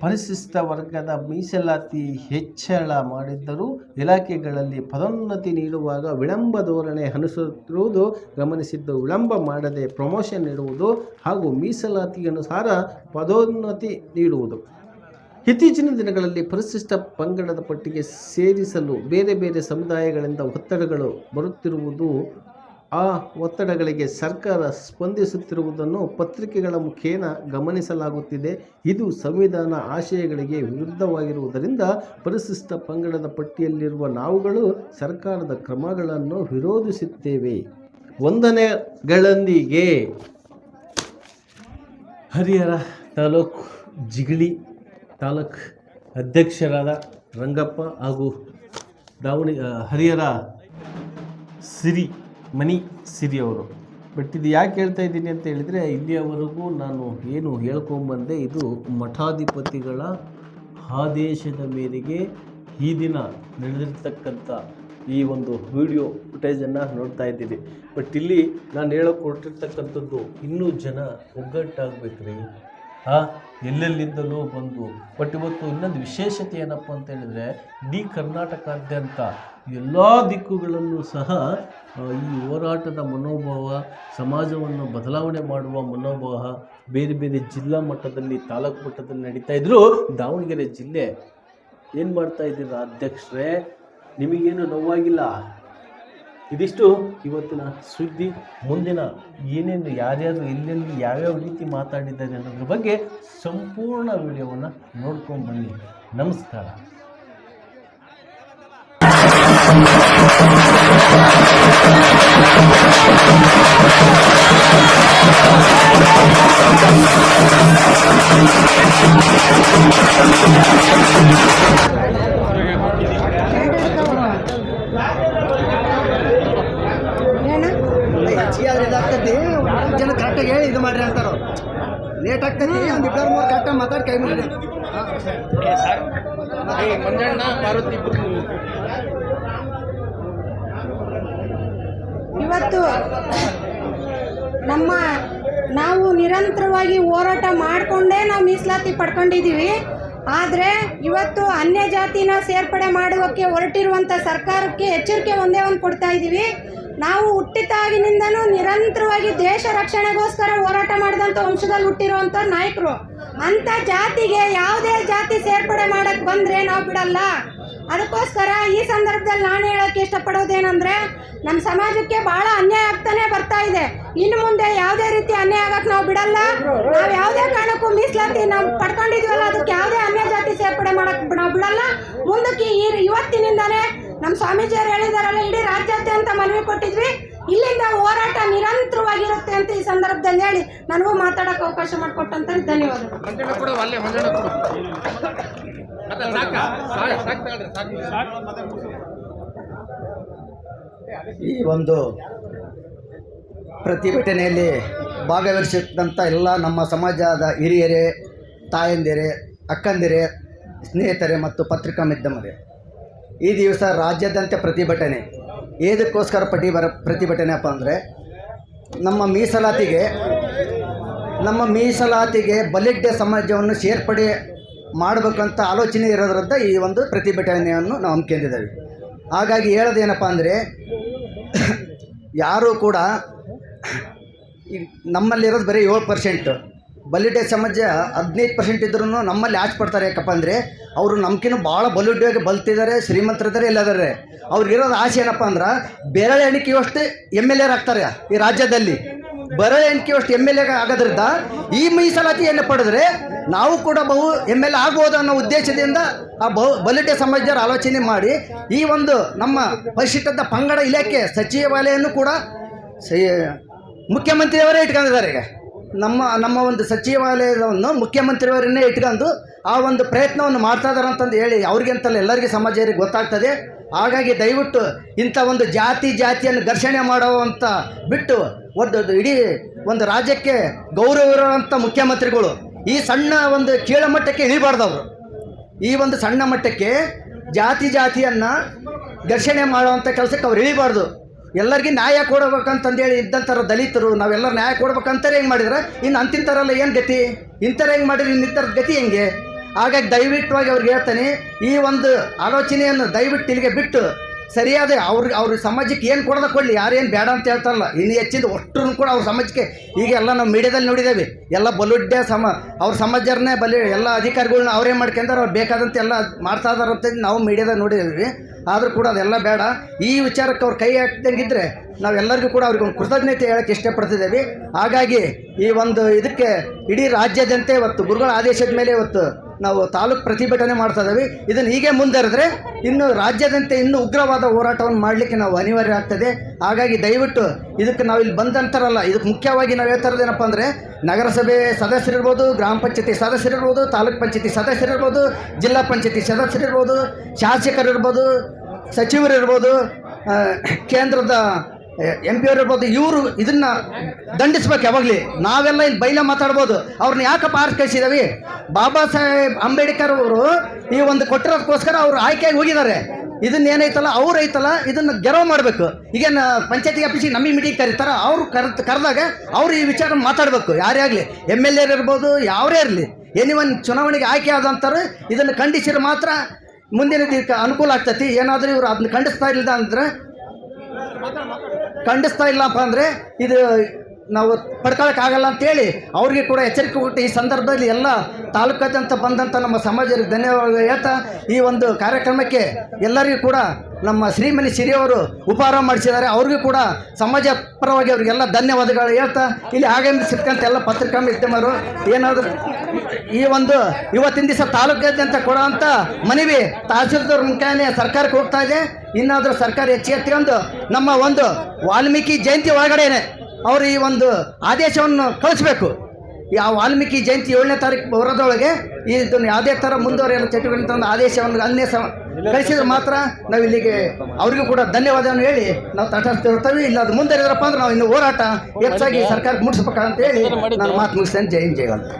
ಪರಿಶಿಷ್ಟ ವರ್ಗದ ಮೀಸಲಾತಿ ಹೆಚ್ಚಳ ಮಾಡಿದ್ದರೂ ಇಲಾಖೆಗಳಲ್ಲಿ ಪದೋನ್ನತಿ ನೀಡುವಾಗ ವಿಳಂಬ ಧೋರಣೆ ಅನುಸರಿಸುತ್ತಿರುವುದು ಗಮನಿಸಿದ್ದು, ವಿಳಂಬ ಮಾಡದೆ ಪ್ರಮೋಷನ್ ನೀಡುವುದು ಹಾಗೂ ಮೀಸಲಾತಿ ಅನುಸಾರ ಪದೋನ್ನತಿ ನೀಡುವುದು. ಇತ್ತೀಚಿನ ದಿನಗಳಲ್ಲಿ ಪರಿಶಿಷ್ಟ ಪಂಗಡದ ಪಟ್ಟಿಗೆ ಸೇರಿಸಲು ಬೇರೆ ಬೇರೆ ಸಮುದಾಯಗಳಿಂದ ಒತ್ತಡಗಳು ಬರುತ್ತಿರುವುದು, ಆ ಒತ್ತಡಗಳಿಗೆ ಸರ್ಕಾರ ಸ್ಪಂದಿಸುತ್ತಿರುವುದನ್ನು ಪತ್ರಿಕೆಗಳ ಮುಖೇನ ಗಮನಿಸಲಾಗುತ್ತಿದೆ. ಇದು ಸಂವಿಧಾನ ಆಶಯಗಳಿಗೆ ವಿರುದ್ಧವಾಗಿರುವುದರಿಂದ ಪರಿಶಿಷ್ಟ ಪಂಗಡದ ಪಟ್ಟಿಯಲ್ಲಿರುವ ನಾವುಗಳು ಸರ್ಕಾರದ ಕ್ರಮಗಳನ್ನು ವಿರೋಧಿಸುತ್ತೇವೆ. ವಂದನೆಗಳೊಂದಿಗೆ. ಹರಿಹರ ತಾಲೂಕು ಜಿಗಳಿ ತಾಲೂಕ್ ಅಧ್ಯಕ್ಷರಾದ ರಂಗಪ್ಪ ಹಾಗೂ ದಾವಣಿ ಹರಿಹರ ಸಿರಿ ಮನಿ ಸಿರಿ ಅವರು. ಬಟ್ ಇದು ಯಾಕೆ ಹೇಳ್ತಾ ಇದ್ದೀನಿ ಅಂತ ಹೇಳಿದರೆ, ಇಲ್ಲಿಯವರೆಗೂ ನಾನು ಏನು ಹೇಳ್ಕೊಂಬಂದೆ, ಇದು ಮಠಾಧಿಪತಿಗಳ ಆದೇಶದ ಮೇರೆಗೆ ಈ ದಿನ ನಡೆದಿರ್ತಕ್ಕಂಥ ಈ ಒಂದು ವಿಡಿಯೋ ಫುಟೇಜನ್ನು ನೋಡ್ತಾ ಇದ್ದೀವಿ ಬಟ್ ಇಲ್ಲಿ ನಾನು ಹೇಳೋಕೆ ಕೊಟ್ಟಿರ್ತಕ್ಕಂಥದ್ದು ಇನ್ನೂ ಜನ ಒಗ್ಗಟ್ಟಾಗಬೇಕ್ರಿ. ಎಲ್ಲೆಲ್ಲಿಂದಲೂ ಬಂದು. ಬಟ್ ಇವತ್ತು ಇನ್ನೊಂದು ವಿಶೇಷತೆ ಏನಪ್ಪ ಅಂತ ಹೇಳಿದರೆ, ಇಡೀ ಕರ್ನಾಟಕಾದ್ಯಂತ ಎಲ್ಲ ದಿಕ್ಕುಗಳಲ್ಲೂ ಸಹ ಈ ಹೋರಾಟದ ಮನೋಭಾವ, ಸಮಾಜವನ್ನು ಬದಲಾವಣೆ ಮಾಡುವ ಮನೋಭಾವ ಬೇರೆ ಬೇರೆ ಜಿಲ್ಲಾ ಮಟ್ಟದಲ್ಲಿ, ತಾಲೂಕು ಮಟ್ಟದಲ್ಲಿ ನಡೀತಾ ಇದ್ರು ದಾವಣಗೆರೆ ಜಿಲ್ಲೆ ಏನು ಮಾಡ್ತಾ ಇದ್ದೀರಾ ಅಧ್ಯಕ್ಷರೇ? ನಿಮಗೇನು ನೋವಾಗಿಲ್ಲ? ಇದಿಷ್ಟು ಇವತ್ತಿನ ಸುದ್ದಿ, ಮುಂದಿನ ಏನೇನು ಯಾರ್ಯಾರು, ಎಲ್ಲೆಲ್ಲಿ ಯಾವ್ಯಾವ ರೀತಿ ಮಾತಾಡಿದ್ದಾರೆ ಅನ್ನೋದ್ರ ಬಗ್ಗೆ ಸಂಪೂರ್ಣ ವಿಡಿಯೋವನ್ನು ನೋಡ್ಕೊಂಡು ಬನ್ನಿ. ನಮಸ್ಕಾರ ಹೆಚ್ಚಿಗೆ ಆದ್ರೆ ಇದಾಗ್ತೈತಿ ಒಂದ್ ಜನ ಕರೆಕ್ಟಾಗಿ ಹೇಳಿ ಇದು ಮಾಡ್ರಿ ಅಂತಾರ ಲೇಟ್ ಆಗ್ತೈತಿ ಒಂದು ಇಬ್ಬರು ಮೂರು ಕಟ್ಟ ಮಾತಾಡಿ ಕೈ ಮುಗಿರಿ ಇವತ್ತು ನಮ್ಮ ನಾವು ನಿರಂತರವಾಗಿ ಹೋರಾಟ ಮಾಡಿಕೊಂಡೇ ನಾವು ಮೀಸಲಾತಿ ಪಡ್ಕೊಂಡಿದ್ದೀವಿ. ಆದರೆ ಇವತ್ತು ಅನ್ಯ ಜಾತಿನ ಸೇರ್ಪಡೆ ಮಾಡೋಕ್ಕೆ ಹೊರಟಿರುವಂಥ ಸರ್ಕಾರಕ್ಕೆ ಎಚ್ಚರಿಕೆ ಒಂದೇ ಒಂದು ಕೊಡ್ತಾ ಇದ್ದೀವಿ ನಾವು ಹುಟ್ಟಿದಾಗಿನಿಂದನೂ ನಿರಂತರವಾಗಿ ದೇಶ ರಕ್ಷಣೆಗೋಸ್ಕರ ಹೋರಾಟ ಮಾಡಿದಂಥ ವಂಶದಲ್ಲಿ ಹುಟ್ಟಿರುವಂಥ ನಾಯಕರು. ಅಂಥ ಜಾತಿಗೆ ಯಾವುದೇ ಜಾತಿ ಸೇರ್ಪಡೆ ಮಾಡಕ್ಕೆ ಬಂದರೆ ನಾವು ಬಿಡಲ್ಲ. ಅದಕ್ಕೋಸ್ಕರ ಈ ಸಂದರ್ಭದಲ್ಲಿ ನಾನು ಹೇಳೋಕ್ಕೆ ಇಷ್ಟಪಡೋದೇನೆಂದರೆ ನಮ್ಮ ಸಮಾಜಕ್ಕೆ ಬಹಳ ಅನ್ಯಾಯ ಆಗ್ತಾನೆ ಬರ್ತಾ ಇದೆ. ಇನ್ನು ಮುಂದೆ ಯಾವುದೇ ರೀತಿ ಅನ್ಯಾಯ ಆಗಕ್ಕೆ ನಾವು ಬಿಡಲ್ಲ. ನಾವು ಯಾವುದೇ ಕಾರಣಕ್ಕೂ ಮೀಸಲಾತಿ ನಾವು ಪಡ್ಕೊಂಡಿದ್ವಲ್ಲ, ಅದಕ್ಕೆ ಯಾವುದೇ ಅನ್ಯ ಜಾತಿ ಸೇರ್ಪಡೆ ಮಾಡಕ್ಕೆ ನಾವು ಬಿಡಲ್ಲ. ಮುಂದಕ್ಕೆ ಈ ಇವತ್ತಿನಿಂದಾನೇ ನಮ್ಮ ಸ್ವಾಮೀಜಿಯವರು ಹೇಳಿದಾರಲ್ಲ ಇಡೀ ರಾಜ್ಯಾದ್ಯಂತ ಮನವಿ ಕೊಟ್ಟಿದ್ವಿ. ಇಲ್ಲಿಂದ ಹೋರಾಟ ನಿರಂತರವಾಗಿರುತ್ತೆ ಅಂತ ಈ ಸಂದರ್ಭದಲ್ಲಿ ಹೇಳಿ ನನಗೂ ಮಾತಾಡೋಕೆ ಅವಕಾಶ ಮಾಡಿಕೊಟ್ಟಂತ ಧನ್ಯವಾದಗಳು. ಈ ಒಂದು ಪ್ರತಿಭಟನೆಯಲ್ಲಿ ಭಾಗವಹಿಸಿದಂಥ ಎಲ್ಲ ನಮ್ಮ ಸಮಾಜದ ಹಿರಿಯರೇ ತಾಯಂದಿರೇ ಅಕ್ಕಂದಿರೇ ಸ್ನೇಹಿತರೆ ಮತ್ತು ಪತ್ರಿಕಾ ಮಾಧ್ಯಮರೇ ಈ ದಿವಸ ರಾಜ್ಯಾದ್ಯಂತ ಪ್ರತಿಭಟನೆ. ಏದಕ್ಕೋಸ್ಕರ ಪಟಿ ಬರ, ಪ್ರತಿಭಟನೆ ಅಪ್ಪ ಅಂದರೆ, ನಮ್ಮ ಮೀಸಲಾತಿಗೆ ನಮ್ಮ ಮೀಸಲಾತಿಗೆ ಬಲಿಡ್ಡ ಸಮಾಜವನ್ನು ಸೇರ್ಪಡೆ ಮಾಡಬೇಕಂತ ಆಲೋಚನೆ ಇರೋದ್ರಿಂದ ಈ ಒಂದು ಪ್ರತಿಭಟನೆಯನ್ನು ನಾವು ಹಮ್ಮಿಕೊಂಡಿದ್ದೇವೆ. ಹಾಗಾಗಿ ಹೇಳೋದೇನಪ್ಪ ಅಂದರೆ, ಯಾರೂ ಕೂಡ ನಮ್ಮಲ್ಲಿರೋದು ಬರೀ ಏಳು ಪರ್ಸೆಂಟ್ ಬಲಿಢ್ಯ ಸಮಾಜ ಹದಿನೈದು ಪರ್ಸೆಂಟ್ ಇದ್ರೂ ನಮ್ಮಲ್ಲಿ ಆಚೆ ಪಡ್ತಾರೆ. ಯಾಕಪ್ಪ ಅಂದರೆ ಅವರು ನಮ್ಕಿನ್ನೂ ಭಾಳ ಬಲಿಢ್ಯವಾಗಿ ಬಲ್ತಿದ್ದಾರೆ ಶ್ರೀಮಂತರಿದ್ದಾರೆ ಎಲ್ಲದಾರೆ ಅವ್ರಿಗಿರೋದು ಆಸೆ ಏನಪ್ಪ ಅಂದ್ರೆ ಬೆರಳೆ ಎಣಿಕೆಯಷ್ಟು ಎಂ ಎಲ್ ಎರ್ ಆಗ್ತಾರೆ ಈ ರಾಜ್ಯದಲ್ಲಿ. ಬರಳ ಎಣಿಕೆಯಷ್ಟು ಎಂ ಎಲ್ ಎ ಆಗೋದ್ರಿಂದ ಈ ಮೀಸಲಾತಿಯನ್ನು ಪಡೆದ್ರೆ ನಾವು ಕೂಡ ಬಹು ಎಂ ಎಲ್ ಆಗ್ಬೋದು ಅನ್ನೋ ಉದ್ದೇಶದಿಂದ ಆ ಬಹು ಬಲಿಟೆ ಸಮಾಜರು ಆಲೋಚನೆ ಮಾಡಿ ಈ ಒಂದು ನಮ್ಮ ಪರಿಶಿಷ್ಟದ ಪಂಗಡ ಇಲಾಖೆ ಸಚಿವಾಲಯವನ್ನು ಕೂಡ ಮುಖ್ಯಮಂತ್ರಿಯವರೇ ಇಟ್ಕೊಂಡಿದ್ದಾರೆ ಈಗ. ನಮ್ಮ ನಮ್ಮ ಒಂದು ಸಚಿವಾಲಯವನ್ನು ಮುಖ್ಯಮಂತ್ರಿಯವರನ್ನೇ ಇಟ್ಕೊಂಡು ಆ ಒಂದು ಪ್ರಯತ್ನವನ್ನು ಮಾಡ್ತಾ ಇದ್ದಾರೆ ಅಂತಂದು ಹೇಳಿ ಅವ್ರಿಗೆ ಅಂತಲ್ಲ ಎಲ್ಲರಿಗೂ ಸಮಾಜರಿಗೆ ಗೊತ್ತಾಗ್ತದೆ. ಹಾಗಾಗಿ ದಯವಿಟ್ಟು ಇಂಥ ಒಂದು ಜಾತಿ ಜಾತಿಯನ್ನು ಘರ್ಷಣೆ ಮಾಡುವಂಥ ಬಿಟ್ಟು ಒಂದು ಇಡೀ ಒಂದು ರಾಜ್ಯಕ್ಕೆ ಗೌರವ ಇರೋವಂಥ ಮುಖ್ಯಮಂತ್ರಿಗಳು ಈ ಸಣ್ಣ ಒಂದು ಕೀಳಮಟ್ಟಕ್ಕೆ ಇಳಿಬಾರ್ದು ಅವರು. ಈ ಒಂದು ಸಣ್ಣ ಮಟ್ಟಕ್ಕೆ ಜಾತಿ ಜಾತಿಯನ್ನು ಘರ್ಷಣೆ ಮಾಡುವಂಥ ಕೆಲಸಕ್ಕೆ ಅವ್ರು ಇಳಿಬಾರ್ದು. ಎಲ್ಲರಿಗೂ ನ್ಯಾಯ ಕೊಡಬೇಕಂತಂದೇಳಿ ಇದ್ದಂಥರ ದಲಿತರು, ನಾವೆಲ್ಲರೂ ನ್ಯಾಯ ಕೊಡ್ಬೇಕಂತಾರೆ ಹೆಂಗೆ ಮಾಡಿದ್ರೆ? ಇನ್ನು ಅಂತಿಂಥರಲ್ಲ ಏನು ಗತಿ? ಇಂಥರ ಹೆಂಗೆ ಮಾಡಿದ್ರೆ? ಇನ್ನಿತರ ಗತಿ ಹೆಂಗೆ? ಹಾಗಾಗಿ ದಯವಿಟ್ಟವಾಗಿ ಅವ್ರಿಗೆ ಹೇಳ್ತಾನೆ, ಈ ಒಂದು ಆಲೋಚನೆಯನ್ನು ದಯವಿಟ್ಟು ಇಲ್ಲಿಗೆ ಬಿಟ್ಟು ಸರಿಯಾದ ಅವ್ರಿಗೆ ಅವ್ರ ಸಮಾಜಕ್ಕೆ ಏನು ಕೊಡೋದ ಕೊಡಲಿ ಯಾರೇನು ಬೇಡ ಅಂತ ಹೇಳ್ತಾರಲ್ಲ, ಇನ್ನು ಹೆಚ್ಚಿಂದ ಅಷ್ಟನ್ನು ಕೂಡ ಅವ್ರ ಸಮಾಜಕ್ಕೆ ಈಗ ಎಲ್ಲ ನಾವು ಮೀಡಿಯಾದಲ್ಲಿ ನೋಡಿದ್ದೇವೆ ಎಲ್ಲ ಬಲುಡ್ಡೆ ಸಮ, ಅವ್ರ ಸಮಾಜರನ್ನೇ ಬಲಿ ಎಲ್ಲ ಅಧಿಕಾರಿಗಳನ್ನ ಅವರೇ ಮಾಡ್ಕೊಂಡ್ರೆ, ಅವ್ರು ಬೇಕಾದಂತೆ ಎಲ್ಲ ಮಾಡ್ತಾ ಅಂತ ನಾವು ಮೀಡಿಯಾದಲ್ಲಿ ನೋಡಿದ್ದೀವಿ ಆದರೂ ಕೂಡ ಅದೆಲ್ಲ ಬೇಡ. ಈ ವಿಚಾರಕ್ಕೆ ಅವ್ರು ಕೈ ಹಾಕ್ದಂಗಿದ್ರೆ ನಾವೆಲ್ಲರಿಗೂ ಕೂಡ ಅವ್ರಿಗೆ ಒಂದು ಕೃತಜ್ಞತೆ ಹೇಳಕ್ಕೆ ಇಷ್ಟಪಡ್ತಿದ್ದೇವೆ ಹಾಗಾಗಿ ಈ ಒಂದು ಇದಕ್ಕೆ ಇಡೀ ರಾಜ್ಯಾದ್ಯಂತ ಇವತ್ತು, ಗುರುಗಳ ಆದೇಶದ ಮೇಲೆ ಇವತ್ತು ನಾವು ತಾಲೂಕು ಪ್ರತಿಭಟನೆ ಮಾಡ್ತಾ ಇದ್ದೀವಿ. ಇದನ್ನು ಹೀಗೆ ಮುಂದರೆದ್ರೆ ಇನ್ನು ರಾಜ್ಯದಂತೆ ಇನ್ನೂ ಉಗ್ರವಾದ ಹೋರಾಟವನ್ನು ಮಾಡಲಿಕ್ಕೆ ನಾವು ಅನಿವಾರ್ಯ ಆಗ್ತದೆ. ಹಾಗಾಗಿ ದಯವಿಟ್ಟು ಇದಕ್ಕೆ ನಾವು ಇಲ್ಲಿ ಬಂದಂತಾರಲ್ಲ ಇದಕ್ಕೆ ಮುಖ್ಯವಾಗಿ ನಾವು ಹೇಳ್ತಾ ಇರೋದೇನಪ್ಪ ಅಂದರೆ, ನಗರಸಭೆ ಸದಸ್ಯರಿರ್ಬೋದು ಗ್ರಾಮ ಪಂಚಾಯತಿ ಸದಸ್ಯರಿರ್ಬೋದು ತಾಲೂಕು ಪಂಚಾಯತಿ ಸದಸ್ಯರಿರ್ಬೋದು ಜಿಲ್ಲಾ ಪಂಚಾಯತಿ ಸದಸ್ಯರಿರ್ಬೋದು ಶಾಸಕರಿರ್ಬೋದು ಸಚಿವರಿರ್ಬೋದು ಕೇಂದ್ರದ ಎಂ ಪಿ ಇರ್ಬೋದು ಇವರು ಇದನ್ನ ದಂಡಿಸ್ಬೇಕು ಯಾವಾಗಲಿ. ನಾವೆಲ್ಲ ಇಲ್ಲಿ ಬೈಲ ಮಾತಾಡ್ಬೋದು. ಅವ್ರನ್ನ ಯಾಕಪ್ಪ ಆರ್ಸ್ ಕಳಿಸಿದಾವೆ ಬಾಬಾ ಸಾಹೇಬ್ ಅಂಬೇಡ್ಕರ್ ಅವರು ಈ ಒಂದು ಕೊಟ್ಟಿರೋದಕ್ಕೋಸ್ಕರ ಅವರು ಆಯ್ಕೆಯಾಗಿ ಹೋಗಿದ್ದಾರೆ. ಇದನ್ನ ಏನೈತಲ್ಲ, ಅವ್ರು ಐತಲ್ಲ, ಇದನ್ನ ಗೆರವ್ ಮಾಡಬೇಕು. ಈಗ ಪಂಚಾಯತಿ ಆಫೀಸಿಗೆ ನಮಗೆ ಮೀಟಿಂಗ್ ಕರೀತಾರ, ಅವ್ರು ಕರ್ ಕರೆದಾಗ ಅವ್ರು ಈ ವಿಚಾರ ಮಾತಾಡಬೇಕು. ಯಾರೇ ಆಗಲಿ ಎಂ ಎಲ್ ಎ ಇರ್ಬೋದು ಯಾರೇ ಇರಲಿ. ಎನಿವನ್ ಚುನಾವಣೆಗೆ ಆಯ್ಕೆ ಆದಂಥವ್ರು ಇದನ್ನು ಖಂಡಿಸಿದ್ರೆ ಮಾತ್ರ ಮುಂದಿನ ದಿನಕ್ಕೆ ಅನುಕೂಲ ಆಗ್ತೈತಿ. ಏನಾದರೂ ಇವರು ಅದನ್ನ ಖಂಡಿಸ್ತಾ ಇಲ್ಲ ಅಂದ್ರೆ ಖಂಡಿಸ್ತಾ ಇಲ್ಲಪ್ಪ ಅಂದರೆ ಇದು ನಾವು ಪಡ್ಕೊಳ್ಳೋಕ್ಕಾಗಲ್ಲ ಅಂತೇಳಿ ಅವ್ರಿಗೆ ಕೂಡ ಎಚ್ಚರಿಕೆ ಕೊಟ್ಟು ಈ ಸಂದರ್ಭದಲ್ಲಿ ಎಲ್ಲ ತಾಲೂಕಾದ್ಯಂತ ಬಂದಂಥ ನಮ್ಮ ಸಮಾಜರಿಗೆ ಧನ್ಯವಾದ ಹೇಳ್ತಾ ಈ ಒಂದು ಕಾರ್ಯಕ್ರಮಕ್ಕೆ ಎಲ್ಲರಿಗೂ ಕೂಡ ನಮ್ಮ ಶ್ರೀಮನಿ ಸಿರಿಯವರು ಉಪಹಾರ ಮಾಡಿಸಿದ್ದಾರೆ. ಅವ್ರಿಗೂ ಕೂಡ ಸಮಾಜ ಪರವಾಗಿ ಅವರಿಗೆಲ್ಲ ಧನ್ಯವಾದಗಳು ಹೇಳ್ತಾ ಇಲ್ಲಿ ಆಗಮಿಸಿರ್ತಕ್ಕಂಥ ಎಲ್ಲ ಪತ್ರಿಕಾ ಮಾಧ್ಯಮರು ಏನಾದರೂ ಈ ಒಂದು ಇವತ್ತಿನ ದಿವಸ ತಾಲೂಕಾದ್ಯಂತ ಕೊಡುವಂಥ ಮನವಿ ತಹಸೀಲ್ದಾರ್ ಮುಖಾನೆ ಸರ್ಕಾರಕ್ಕೆ ಹೋಗ್ತಾ ಇದೆ. ಇನ್ನಾದರೂ ಸರ್ಕಾರ ಹೆಚ್ಚು ಎತ್ಕೊಂಡು ನಮ್ಮ ಒಂದು ವಾಲ್ಮೀಕಿ ಜಯಂತಿ ಒಳಗಡೆನೆ ಅವರು ಈ ಒಂದು ಆದೇಶವನ್ನು ಕಳಿಸ್ಬೇಕು. ಆ ವಾಲ್ಮೀಕಿ ಜಯಂತಿ ಏಳನೇ ತಾರೀಕು ಬರೋದ್ರೊಳಗೆ ಇದನ್ನು ಯಾವುದೇ ಥರ ಮುಂದುವರಿಯಲು ಚಟುವಟಿಕೆ ಒಂದು ಆದೇಶವನ್ನು ಅನ್ಯ ಕಳಿಸಿದ್ರೆ ಮಾತ್ರ ನಾವು ಇಲ್ಲಿಗೆ ಅವರಿಗೂ ಕೂಡ ಧನ್ಯವಾದವನ್ನು ಹೇಳಿ ನಾವು ತಟಸ್ಥಿರ್ತೇವೆ ಇಲ್ಲ. ಅದು ಮುಂದುವರಿದ್ರಪ್ಪ ಅಂದ್ರೆ ನಾವು ಇನ್ನು ಹೋರಾಟ ಹೆಚ್ಚಾಗಿ ಸರ್ಕಾರಕ್ಕೆ ಮುಟ್ಟಿಸ್ಬೇಕಂತ ಹೇಳಿ ನಾನು ಮಾತು ಮುಗಿಸ್ತೇನೆ. ಜೈ ಹಿಂದ್ ಜೈ ಅಂತ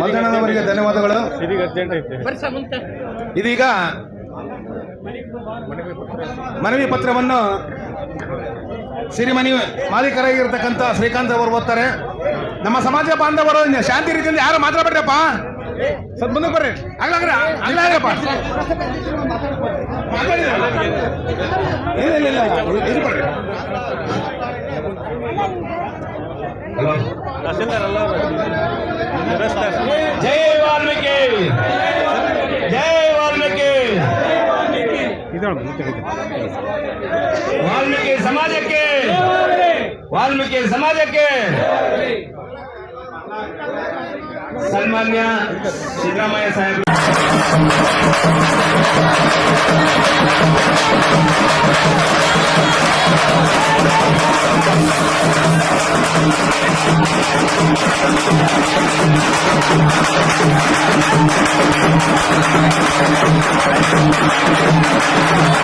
ಮಂಜಣ್ಣನವರಿಗೆ ಧನ್ಯವಾದಗಳು. ಇದೀಗ ಮನವಿ ಪತ್ರವನ್ನು ಸಿರಿಮನಿ ಮಾಲೀಕರಾಗಿರ್ತಕ್ಕಂಥ ಶ್ರೀಕಾಂತ್ ಅವರು ಓದ್ತಾರೆ. ನಮ್ಮ ಸಮಾಜ ಬಾಂಧವರು ಶಾಂತಿ ರೀತಿಯಿಂದ ಯಾರು ಮಾತಾಡ್ಬೇಡ್ರಪ್ಪ? ಸ್ವಲ್ಪ ಮುಂದಕ್ಕೆ ಬರ್ರಿ. ಆಗ್ಲಾಗ್ರ ಆಗ್ಲಾಗ್ರಪ್ಪ. ಇಲ್ಲ ಇಲ್ಲ ಇಲ್ಲ. ಇದು ಬರ್ರಿ. ಜೈ ವಾಲ್ಮೀಕಿ ಜೈ ವಾಲ್ಮೀಕಿ ವಾಲ್ಮೀಕಿ ಸಮಾಜಕ್ಕೆ ವಾಲ್ಮೀಕಿ ಸಮಾಜಕ್ಕೆ ಸನ್ಮಾನ್ಯ ಸಿದ್ದರಾಮಯ್ಯ ಸಾಹೇಬ್